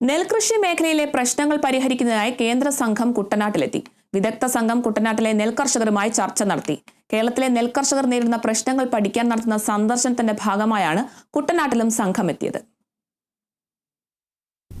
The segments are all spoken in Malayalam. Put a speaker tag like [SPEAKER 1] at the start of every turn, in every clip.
[SPEAKER 1] നെൽകൃഷി മേഖലയിലെ പ്രശ്നങ്ങൾ പരിഹരിക്കുന്നതിനായി കേന്ദ്ര സംഘം കുട്ടനാട്ടിലെത്തി. വിദഗ്ധ സംഘം കുട്ടനാട്ടിലെ നെൽകർഷകരുമായി ചർച്ച നടത്തി. കേരളത്തിലെ നെൽകർഷകർ നേരിടുന്ന പ്രശ്നങ്ങൾ പഠിക്കാൻ നടത്തുന്ന സന്ദർശനത്തിന്റെ ഭാഗമായാണ് കുട്ടനാട്ടിലും സംഘം എത്തിയത്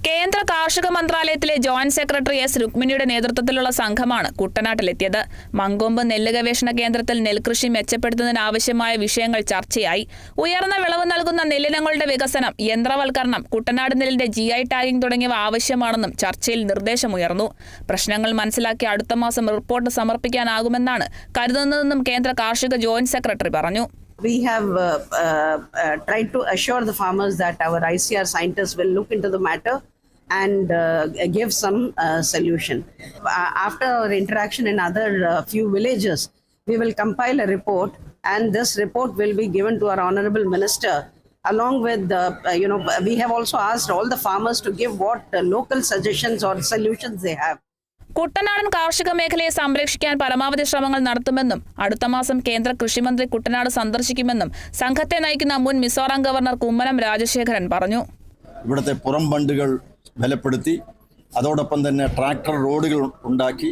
[SPEAKER 1] കേന്ദ്ര കാർഷിക മന്ത്രാലയത്തിലെ ജോയിന്റ് സെക്രട്ടറി എസ് രുക്മിണിയുടെ നേതൃത്വത്തിലുള്ള സംഘമാണ് കുട്ടനാട്ടിലെത്തിയത്. മങ്കൊമ്പ് നെല്ല് ഗവേഷണ കേന്ദ്രത്തിൽ നെൽകൃഷി മെച്ചപ്പെടുത്തുന്നതിനാവശ്യമായ വിഷയങ്ങൾ ചർച്ചയായി. ഉയർന്ന വിളവ് നൽകുന്ന നെല്ലിനങ്ങളുടെ വികസനം യന്ത്രവൽക്കരണം കുട്ടനാട് നെല്ലിന്റെ ജി ഐ ടാഗിംഗ് തുടങ്ങിയവ ആവശ്യമാണെന്നും ചർച്ചയിൽ നിർദ്ദേശമുയർന്നു. പ്രശ്നങ്ങൾ മനസ്സിലാക്കി അടുത്ത മാസം റിപ്പോർട്ട് സമർപ്പിക്കാനാകുമെന്നാണ് കരുതുന്നതെന്നും കേന്ദ്ര കാർഷിക ജോയിന്റ് സെക്രട്ടറി പറഞ്ഞു.
[SPEAKER 2] We have uh, uh, uh, tried to assure the farmers that our ICR scientists will look into the matter. And uh, give some uh, solution. Uh, after our interaction in other uh, few villages, we will compile a report, and this report will be given to our honorable minister. Along with, uh, uh, you know, we have also asked all the farmers to give what uh, local suggestions or solutions they have.
[SPEAKER 1] കുട്ടനാടൻ കാർഷിക മേഖലയെ സംരക്ഷിക്കാൻ പരമാവധി ശ്രമങ്ങൾ നടത്തുമെന്നും അടുത്ത മാസം കേന്ദ്ര കൃഷിമന്ത്രി കുട്ടനാട് സന്ദർശിക്കുമെന്നും സംഘത്തെ നയിക്കുന്ന മുൻ മിസോറാം ഗവർണർ കുമ്മനം രാജശേഖരൻ പറഞ്ഞു
[SPEAKER 3] ഇവിടുത്തെ പുറം ബണ്ടുകൾ ബലപ്പെടുത്തി അതോടൊപ്പം തന്നെ ട്രാക്ടർ റോഡുകൾ ഉണ്ടാക്കി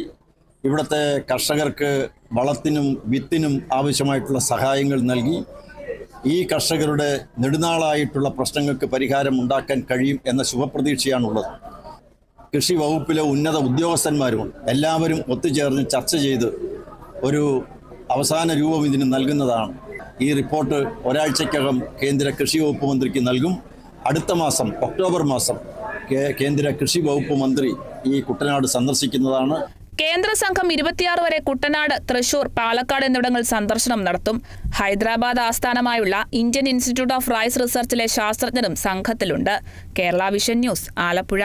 [SPEAKER 3] ഇവിടുത്തെ കർഷകർക്ക് വളത്തിനും വിത്തിനും ആവശ്യമായിട്ടുള്ള സഹായങ്ങൾ നൽകി ഈ കർഷകരുടെ നെടുനാളായിട്ടുള്ള പ്രശ്നങ്ങൾക്ക് പരിഹാരം ഉണ്ടാക്കാൻ കഴിയും എന്ന ശുഭപ്രതീക്ഷയാണുള്ളത്. കൃഷി വകുപ്പിലെ ഉന്നത ഉദ്യോഗസ്ഥന്മാരും എല്ലാവരും ഒത്തുചേർന്ന് ചർച്ച ചെയ്ത് ഒരു അവസാന രൂപം ഇതിന് നൽകുന്നതാണ്. ഈ റിപ്പോർട്ട് ഒരാഴ്ചക്കകം കേന്ദ്ര കൃഷി വകുപ്പ് മന്ത്രിക്ക് നൽകും. അടുത്ത മാസം ഒക്ടോബർ മാസം കേന്ദ്ര കൃഷി വകുപ്പ് മന്ത്രി ഈ കുട്ടനാട് സന്ദർശിക്കുന്നതാണ്.
[SPEAKER 1] കേന്ദ്ര സംഘം ഇരുപത്തിയാറ് വരെ കുട്ടനാട് തൃശൂർ പാലക്കാട് എന്നിവിടങ്ങൾ സന്ദർശനം നടത്തും. ഹൈദരാബാദ് ആസ്ഥാനമായുള്ള ഇന്ത്യൻ ഇൻസ്റ്റിറ്റ്യൂട്ട് ഓഫ് റൈസ് റിസർച്ചിലെ ശാസ്ത്രജ്ഞരും സംഘത്തിലുണ്ട്. Kerala Vision News Alappuzha.